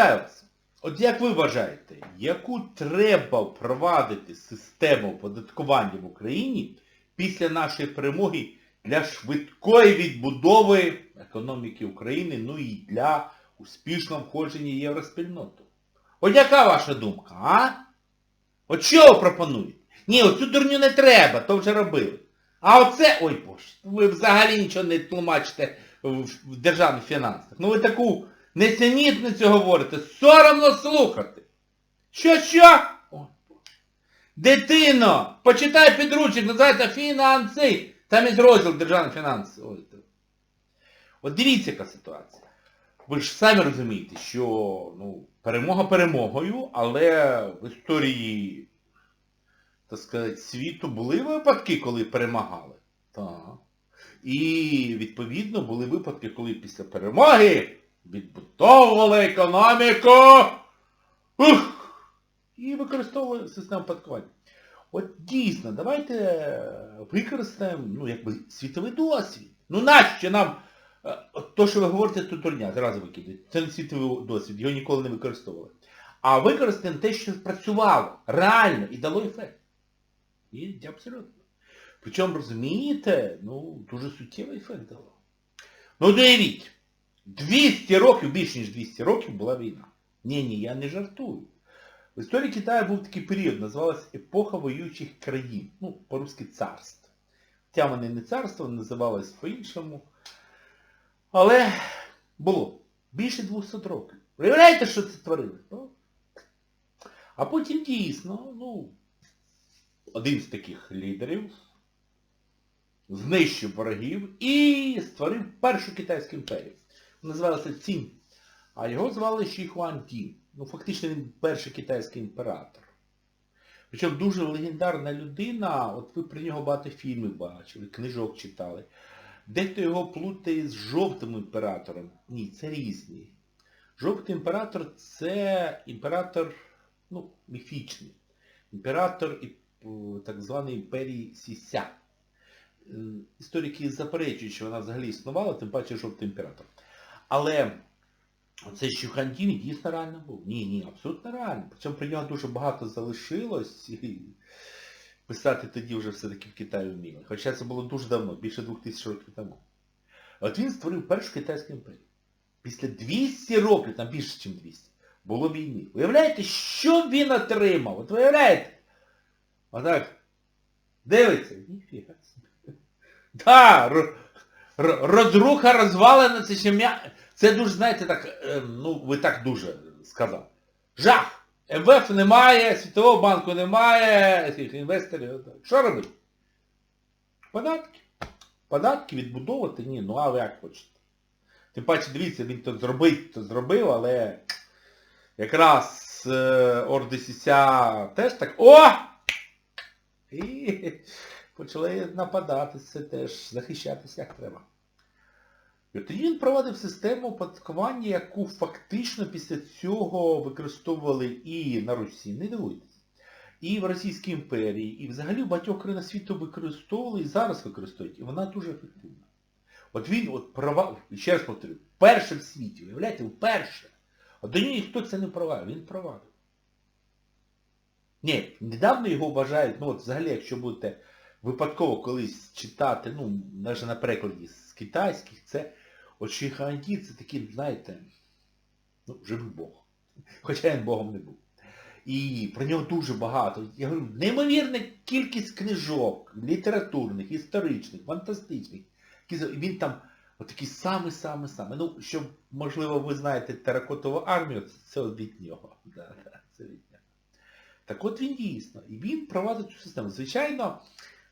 Вітаю вас! От як ви вважаєте, яку треба впровадити систему оподаткування в Україні після нашої перемоги для швидкої відбудови економіки України, ну і для успішного входження в євроспільноту? От яка ваша думка, а? От що ви пропонуєте? Ні, оцю дурню не треба, то вже робили. А оце, ой боже, ви взагалі нічого не тлумачите в державних фінансах. Ну ви таку несенітницю говорите, соромно слухати. Що, що? Дитино, почитай підручник, називається фінанси. Там є розділ державних фінансів. От дивіться, яка ситуація. Ви ж самі розумієте, що ну, перемога перемогою, але в історії, так сказати, світу були випадки, коли перемагали. Так. І, відповідно, були випадки, коли після перемоги відбудовували економіку ух, і використовували систему оподаткування. От дійсно, давайте використаємо, ну, якби, світовий досвід. Ну нащо нам е, то, що ви говорите, то дурня, зразу викидають. Це не світовий досвід, його ніколи не використовували. А використаємо те, що спрацювало, реально, і дало ефект. І абсолютно. Причому, розумієте, ну, дуже суттєвий ефект дало. Ну, доявіть, 200 років, більше ніж 200 років була війна. Ні-ні, я не жартую. В історії Китаю був такий період, називалась епоха воюючих країн. Ну, по-русски царств. Хоча вони не царство, називалось по-іншому. Але було більше 200 років. Уявляєте, що це творили? Ну, А потім дійсно, ну, один з таких лідерів знищив ворогів і створив першу китайську імперію. Називалася Цін. А його звали Ші Хуан Ті. Ну, фактично він перший китайський імператор. Причому дуже легендарна людина, от ви про нього багато фільмів бачили, книжок читали. Дехто його плутає з жовтим імператором. Ні, це різні. Жовтий імператор це імператор, ну, міфічний. Імператор так званої імперії Сіся. Е, Історики заперечують, що вона взагалі існувала, тим паче жовтий імператор. Але цей Щухандін дійсно реально був. Ні, ні, абсолютно реально. Причому про нього дуже багато залишилось. І писати тоді вже все-таки в Китаї вміли. Хоча це було дуже давно, більше двох тисяч років тому. От він створив першу китайську імперію. Після 200 років, там більше, ніж 200, було війни. Уявляєте, що він отримав? От виявляєте? Отак. Дивиться. Ніфіга ро- розруха розвалена, це ще м'я... Це дуже, знаєте, так, е, ну, ви так дуже сказали. Жах! МВФ немає, Світового банку немає, цих інвесторів. Що робити? Податки. Податки відбудовувати? Ні, ну а ви як хочете. Тим паче, дивіться, він то зробив, то зробив, але якраз е, Орди Сіся теж так. О! І почали нападати, це теж захищатися як треба. І тоді він проводив систему оподаткування, яку фактично після цього використовували і на Русі, не дивуйтесь, і в Російській імперії, і взагалі в багатьох країнах світу використовували і зараз використовують. І вона дуже ефективна. От він от права, ще раз повторю, перший в світі, уявляєте, вперше. От до нього ніхто це не провадив, він провадив. Ні, недавно його вважають, ну от взагалі, якщо будете випадково колись читати, ну, навіть на перекладі з китайських, це от Шіханді це такий, знаєте, ну, живий Бог. Хоча він Богом не був. І про нього дуже багато. Я говорю, неймовірна кількість книжок, літературних, історичних, фантастичних. І він там отакий самий-самий-самий. Ну, що, можливо, ви знаєте теракотову армію, це, від нього. Це від нього. Так от він дійсно. І він провадив цю систему. Звичайно,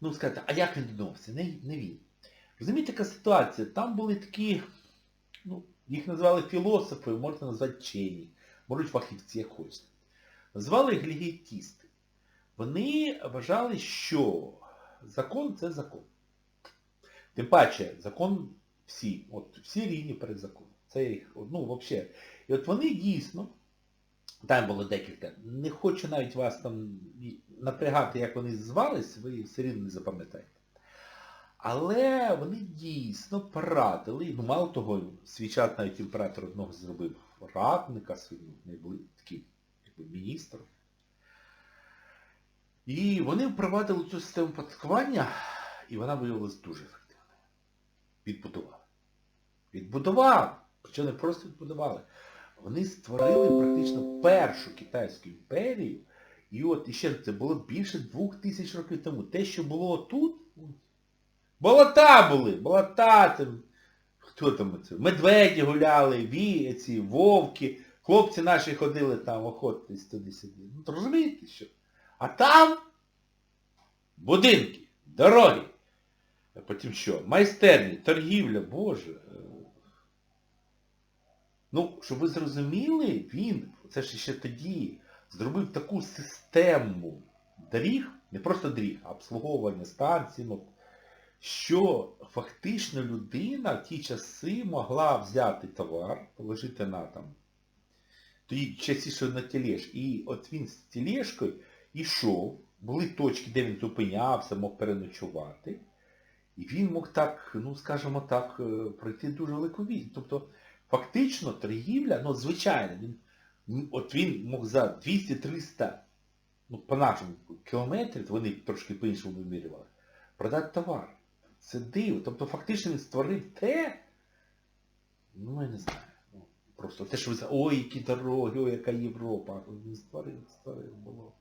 ну сказати, а як він додумався? Не, не він. Розумієте, яка ситуація? Там були такі, ну, їх називали філософи, можна назвати вчені, можуть фахівці, як. Назвали їх легітісти. Вони вважали, що закон це закон. Тим паче, закон всі, от всі рівні перед законом. Це їх, ну, взагалі. І от вони дійсно, там було декілька, не хочу навіть вас там напрягати, як вони звались, ви все рівно не запам'ятаєте. Але вони дійсно порадили, ну мало того, свій час навіть імператор одного зробив радника найбли такий якби, міністр. І вони впровадили цю систему податкування, і вона виявилася дуже ефективною. Відбудували. Відбудували. Причому не просто відбудували. Вони створили практично першу китайську імперію. І от іще це було більше двох тисяч років тому. Те, що було тут, болота були, болота, це, хто там це? Медведі гуляли, ві, ці, вовки, хлопці наші ходили там охотитись туди-сюди. Ну, розумієте, що? А там будинки, дороги. А потім що? Майстерні, торгівля, Боже. Ну, щоб ви зрозуміли, він, це ж ще тоді, зробив таку систему доріг, не просто доріг, а обслуговування станцій, ну, що фактично людина в ті часи могла взяти товар, положити на там, тоді частіше на тележ, і от він з тележкою йшов, були точки, де він зупинявся, мог переночувати, і він мог так, ну скажімо так, е, пройти дуже велику війну. Тобто фактично торгівля, ну звичайно, він, от він мог за 200-300, ну по нашому кілометрів, вони трошки по-іншому вимірювали, продати товар. Це диво. Тобто фактично він створив те, ну я не знаю. ну, Просто те, що ви ой, які дороги, ой, яка Європа. Він створив, створив було.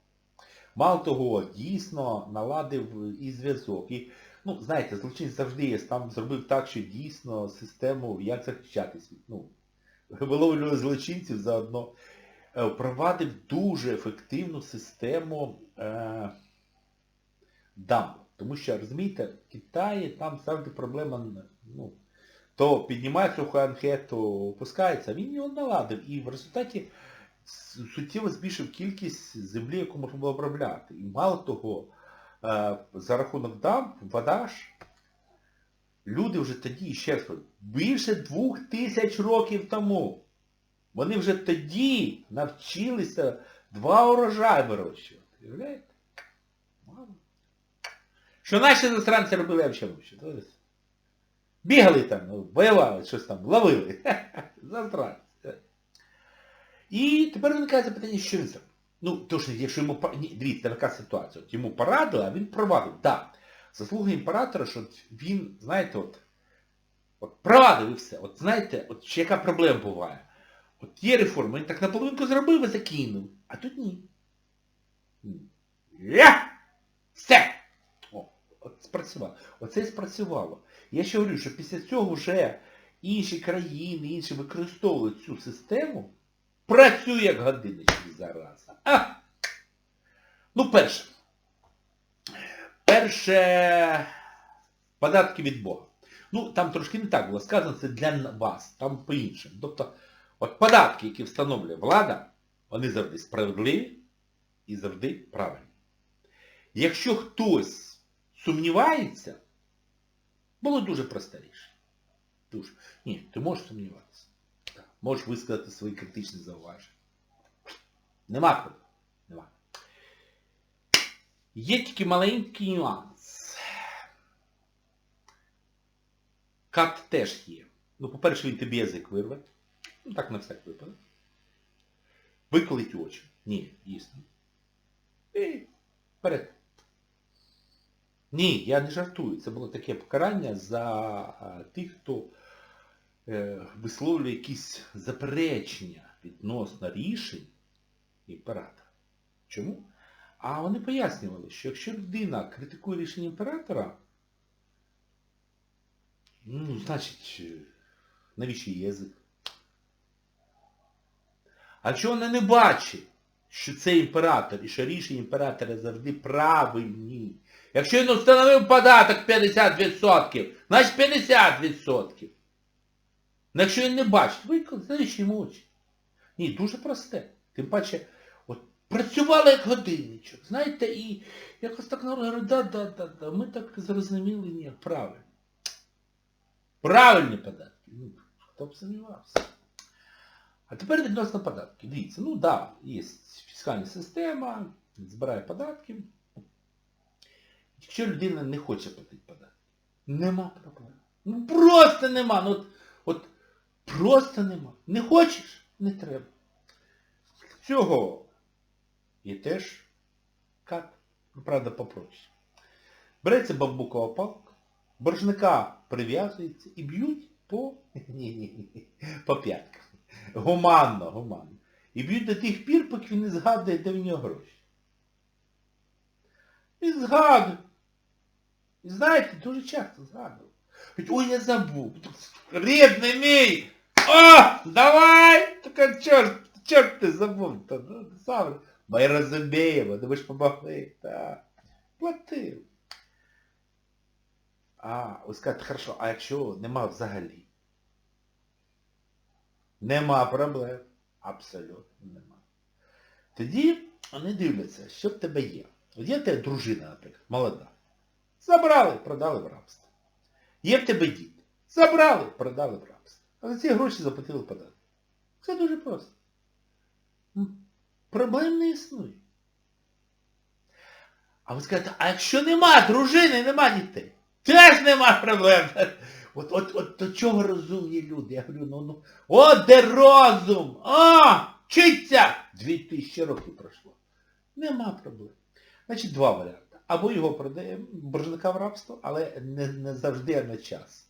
Мало того, дійсно наладив і зв'язок. І, ну, знаєте, злочинець завжди є, там зробив так, що дійсно систему, як захищатись. Ну, виловлювали злочинців заодно. Е, Впровадив дуже ефективну систему е, дамб. Тому що, розумієте, в Китаї там завжди проблема, ну, то піднімається Хуанхе, то опускається, він його наладив. І в результаті суттєво збільшив кількість землі, яку можна було обробляти. І мало того, е, за рахунок дамб, вода ж, люди вже тоді, ще раз більше двох тисяч років тому, вони вже тоді навчилися два урожаї вирощувати. Що наші засранці робили, я взагалі. Бігали там, ну, воювали, щось там, ловили. Засранці. І тепер виникає запитання, що він зробив. Ну, то що, якщо йому, ні, дивіться, така ситуація. От йому порадили, а він провадив. Так. Да. Заслуга імператора, що він, знаєте, от, от провадив і все. От знаєте, от яка проблема буває. От є реформа, він так наполовинку зробив і закинув. А тут. Ні. Я! Все! Спрацювало. Оце спрацювало. Я ще говорю, що після цього вже інші країни, інші використовують цю систему, працює як годинничок зараз. А! Ну, перше. Перше податки від Бога. Ну, там трошки не так було сказано, це для вас, там по-іншому. Тобто, от податки, які встановлює влада, вони завжди справедливі і завжди правильні. Якщо хтось сумнівається, було дуже просте рішення. Дуже. Ні, ти можеш сумніватися. Так. Можеш висказати свої критичні зауваження. Нема проблем. Нема. Є тільки маленький нюанс. Кат теж є. Ну, по-перше, він тобі язик вирве. Ну, так на всяк випадок. Виколить очі. Ні, дійсно. І вперед. Ні, я не жартую. Це було таке покарання за тих, хто е, висловлює якісь заперечення відносно рішень імператора. Чому? А вони пояснювали, що якщо людина критикує рішення імператора, ну, значить, е, навіщо язик? А якщо вона не бачить, що це імператор і що рішення імператора завжди правильні, Якщо він встановив податок 50%, значить 50%. Ну якщо він не бачить, виклик, знаєш йому очі. Ні, дуже просте. Тим паче, от працювали як годинничок, знаєте, і якось так народ говорить, да, да, да, да, ми так зрозуміли, ні, правильно. Правильні податки. Ну, хто б сумнівався. А тепер відносно податків. Дивіться, ну так, да, є фіскальна система, збирає податки. Якщо людина не хоче платити податки, нема проблем. Ну просто нема. Ну, от, от просто нема. Не хочеш? не треба. Цього є теж кат, правда, попроще. Береться бамбукова палка, боржника прив'язується і б'ють по... По п'ятках. Гуманно, гуманно. І б'ють до тих пір, поки він не згадує, де в нього гроші. І згадує. І знаєте, дуже часто згадував. Ой, я забув. Рідний мій! О, давай! Так чорт, чорт ти забув. Та, ну, сам. Ми розуміємо, ви ж помогли. Так. Платив. А, ви скажете, хорошо, а якщо нема взагалі? Нема проблем. Абсолютно нема. Тоді вони дивляться, що в тебе є. От є тебе дружина, наприклад, молода. Забрали, продали в рабство. Є в тебе дід. Забрали, продали в рабство. А за ці гроші заплатили податки. Це дуже просто. Проблем не існує. А ви скажете, а якщо нема дружини, нема дітей? Теж нема проблем. От, от, от до чого розумні люди? Я говорю, ну, ну, о, де розум! А, вчиться! Дві тисячі років пройшло. Нема проблем. Значить, два варіанти. Або його продаємо, боржника в рабство, але не, не завжди, а на час.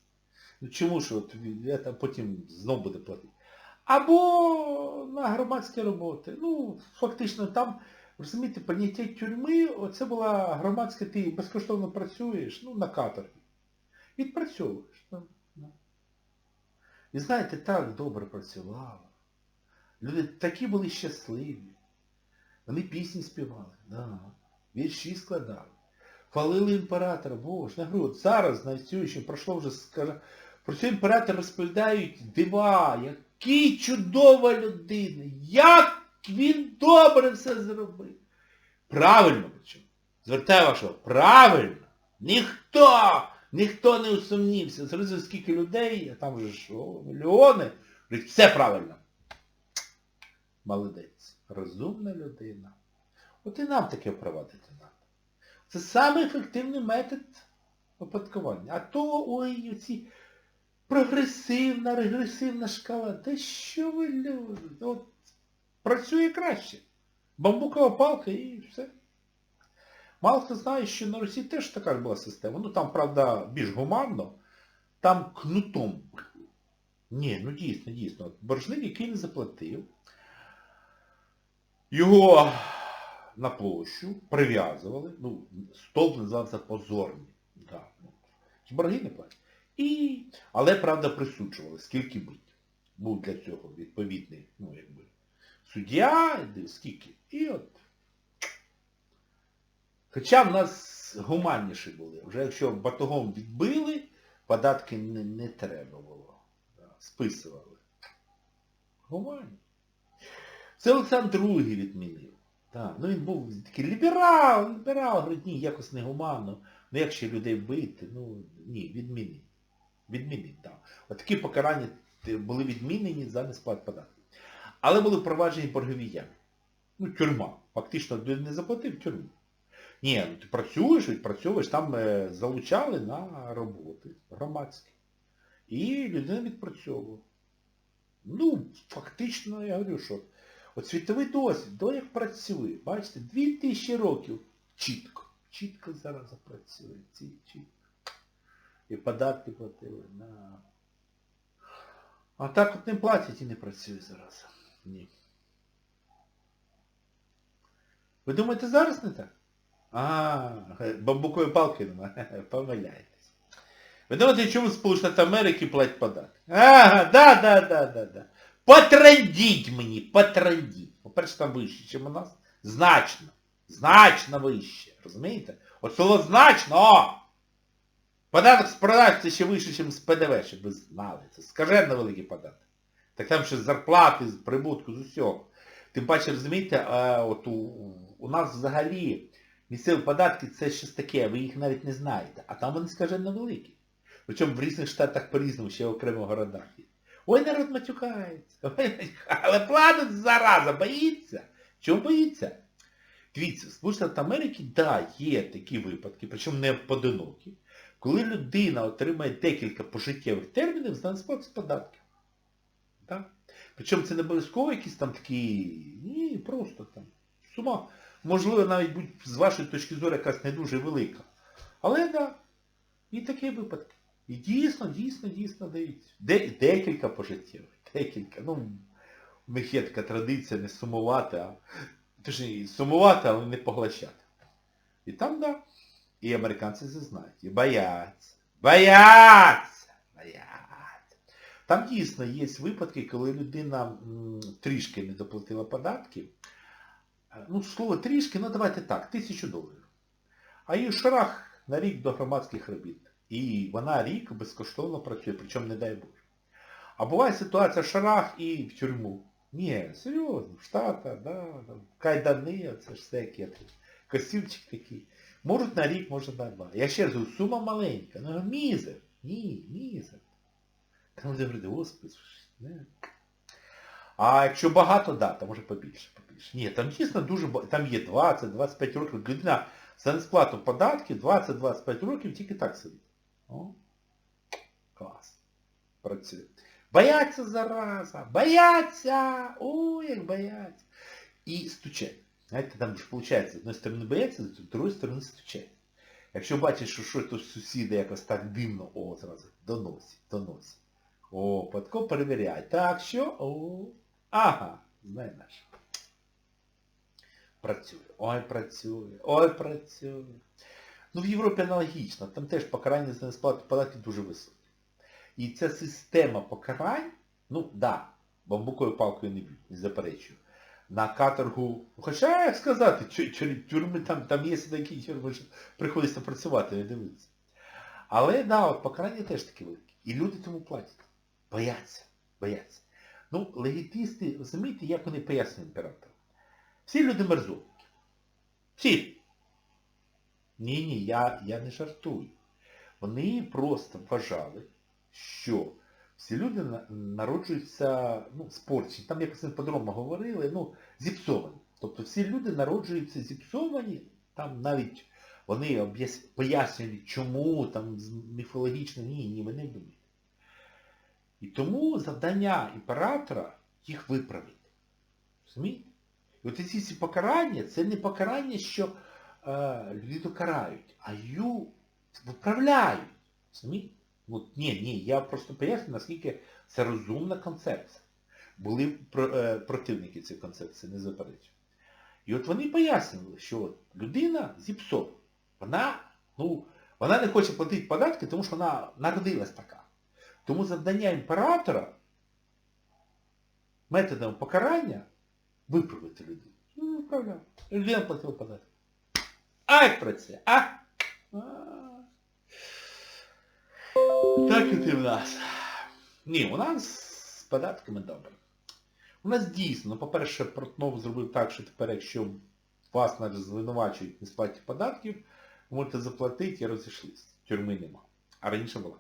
Ну чому ж от він- потім знов буде платити? Або на громадські роботи. Ну, фактично там, розумієте, поняття тюрми, оце була громадська, ти безкоштовно працюєш, ну, на каторгі. Відпрацьовуєш. Ну, ну. І знаєте, так добре працювала. Люди такі були щасливі. Вони пісні співали, да. Вірші складали. Хвалили імператора, Боже, я говорю, от зараз на цю, що пройшло вже, скажа, про цього імператора розповідають дива, який чудова людина, як він добре все зробив. Правильно причому. Звертаю вашого, правильно. Ніхто, ніхто не усумнівся. Зрозумів, скільки людей, а там вже ж о, мільйони. Все правильно. Молодець. Розумна людина. От і нам таке впровадити треба. Це самий ефективний метод оподаткування. А то ой, оці прогресивна, регресивна шкала. Та що ви люди? От працює краще. Бамбукова палка і все. Мало хто знає, що на Русі теж така була система. Ну там, правда, більш гуманно. Там кнутом. Ні, ну дійсно, дійсно. Боржник, який не заплатив, його на площу прив'язували, ну, стовп називався позорний. Да. Борги не платять. І... Але, правда, присуджували, скільки бить. Був для цього відповідний, ну, якби, суддя, скільки. І от. Хоча в нас гуманніші були. Вже якщо батогом відбили, податки не, не треба було. Да, списували. Гуманні. Це Олександр II відмінив. Так, ну він був такий ліберал, ліберал, говорить, ні, якось негуманно. Ну як ще людей бити? Ну ні, відмінив. Відмінив, так. От такі покарання е, були відмінені за несплат податків. Але були впроваджені боргові ями. Ну, тюрма. Фактично, ти не заплатив тюрму. Ні, ну ти працюєш, відпрацьовуєш, там е, залучали на роботи громадські. І людина відпрацьовувала. Ну, фактично, я говорю, що от світовий досвід, до як працює, бачите, 2000 років чітко, чітко зараз запрацює, ці чітко. І податки платили на... А так от не платять і не працює зараз. Ні. Ви думаєте, зараз не так? А, бамбукової палки немає. Помиляєтесь. Ви думаєте, чому Сполучені Америки платять податки? Ага, да, да, да, да, да. Потрендіть мені, потрендіть. По-перше, там вище, ніж у нас. Значно. Значно вище. Розумієте? От слово значно, о! Податок з продаж це ще вище, ніж з ПДВ, щоб ви знали. Це скажено великий податок. Так там ще з зарплати, з прибутку, з усього. Тим паче, розумієте, а, от у, у нас взагалі місцеві податки це щось таке, ви їх навіть не знаєте. А там вони скажено великі. Причому в різних штатах по-різному, ще в окремих городах є. Ой, народ матюкається. Але платить зараза, боїться. Чому боїться? Дивіться, в Сполучених Америки, да, є такі випадки, причому не поодинокі, коли людина отримає декілька пожиттєвих термінів за несплату податків. Так? Причому це не обов'язково якісь там такі, ні, просто там. Сума, можливо, навіть будь з вашої точки зору якась не дуже велика. Але так, да, і такі випадки. І дійсно, дійсно, дійсно даються. Де, декілька пожиттєвих, декілька. Ну, у них є така традиція не сумувати, а точніше, сумувати, але не поглощати. І там, да. І американці це знають. І бояться. Бояться! Бояться. Там дійсно є випадки, коли людина м, трішки не доплатила податки. Е, Ну, слово трішки, ну давайте так, тисячу доларів. А її шарах на рік до громадських робіт. І вона рік безкоштовно працює, причому не дай Боже. А буває ситуація шарах і в тюрму. Ні, серйозно, в Штатах, да, кайдани, це ж всякі, костюмчик такий. Можуть на рік, може на два. Я ще раз сума маленька. Ну, мізер. Ні, мізер. Там люди говорять, господи, не. А якщо багато, да, то може побільше, побільше. Ні, там дійсно дуже там є 20-25 років. Людина за несплату податків 20-25 років тільки так сидить. О, клас. Працює. Бояться зараза, бояться! Ой, як бояться. І стучать. Знаєте, там ж виходить, з одної сторони бояться, з другої сторони стучать. Якщо бачиш, що щось сусіди якось так дивно, о, зразу, доносить, доносить. О, Патко перевіряй. Так, що? О, ага, знаєш. Працює. Ой, працює. Ой, працює. Ну в Європі аналогічно. Там теж покарання за несплату податків дуже високі. І ця система покарань, ну да, бамбуковою палкою не не заперечую. На каторгу, хоча як сказати, тюрми там, там є такі тюрми, що приходиться працювати, не дивитися. Але да, от покарання теж такі великі. І люди тому платять. Бояться, бояться. Ну, легітисти, розумієте, як вони пояснюють імператору? Всі люди мерзотники. Всі. Ні, ні, я, я не жартую. Вони просто вважали, що всі люди народжуються, ну, спорчені, там якось по-другому говорили, ну, зіпсовані. Тобто всі люди народжуються зіпсовані, там навіть вони пояснюють, чому, там міфологічно, ні, ні, вони не думають. І тому завдання імператора їх виправити. Розумієте? І от ці всі покарання, це не покарання, що людину карають, а її виправляють. Розумієте? От, ні, ні, я просто поясню, наскільки це розумна концепція. Були е, противники цієї концепції, не заперечую. І от вони пояснювали, що людина зіпсована. Вона, ну, вона не хоче платити податки, тому що вона народилась така. Тому завдання імператора методом покарання виправити людину. Ну, виправляв. Людина платила податки. А як працює? А? А. Так от і в нас. Ні, у нас з податками добре. У нас дійсно, ну, по-перше, Портнов зробив так, що тепер, якщо вас навіть звинувачують в несплаті податків, можете заплатити і розійшлися. Тюрми нема. А раніше була.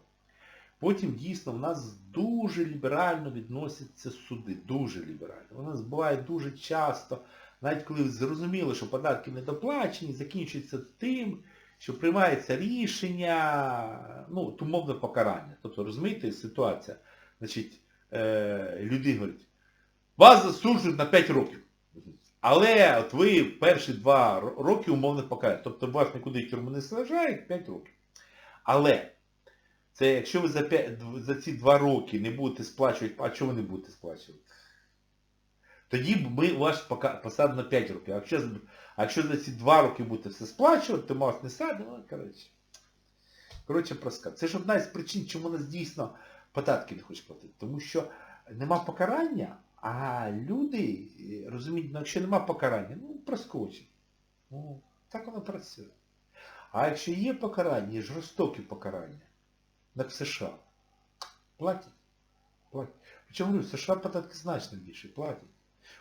Потім дійсно в нас дуже ліберально відносяться суди. Дуже ліберально. У нас буває дуже часто, навіть коли зрозуміло, що податки недоплачені, закінчується тим, що приймається рішення, ну, умовне покарання. Тобто, розумієте, ситуація. Значить, е, людина говорить, вас засуджують на 5 років. Але от ви перші 2 роки умовне покарання. Тобто вас нікуди тюрму не сажають 5 років. Але це якщо ви за, 5, за ці 2 роки не будете сплачувати, а чого ви не будете сплачувати? Тоді ми пока- посадимо на 5 років. А якщо, а якщо за ці 2 роки будете все сплачувати, то ми вас не садимо, ну, коротше. Коротше, проска. Це ж одна із причин, чому нас дійсно податки не хочуть платити. Тому що нема покарання, а люди е, розуміють, ну якщо нема покарання, ну проскочить. Ну, так воно працює. А якщо є покарання, є жорстокі покарання, в США, платять. Платять. Причому в США податки значно більше, платять.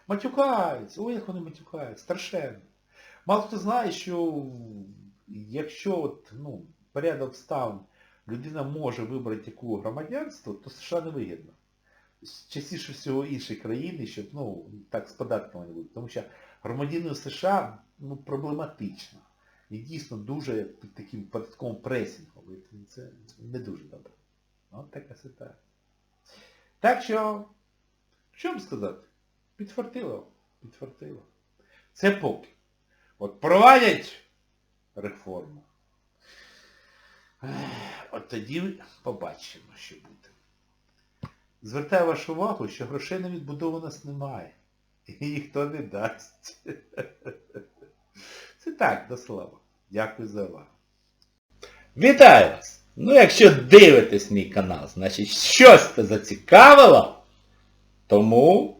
Матюкаються, ой, як вони матюкають, страшенно. Мало хто знає, що якщо от, ну, порядок обставин людина може вибрати яку громадянство, то США не вигідно. Частіше всього інші країни, щоб, ну, так з податками не буде. Тому що громадянин США ну, проблематично. І дійсно дуже під таким податковим пресінгом. Це не дуже добре. От така ситуація. Так що, Що вам сказати? Підфартило. Підфартило. Це поки. От проводять реформу. От тоді побачимо, що буде. Звертаю вашу увагу, що грошей на відбудову нас немає. І ніхто не дасть. Це так, до слова. Дякую за увагу. Вітаю вас! Ну, якщо дивитесь мій канал, значить щось це зацікавило, тому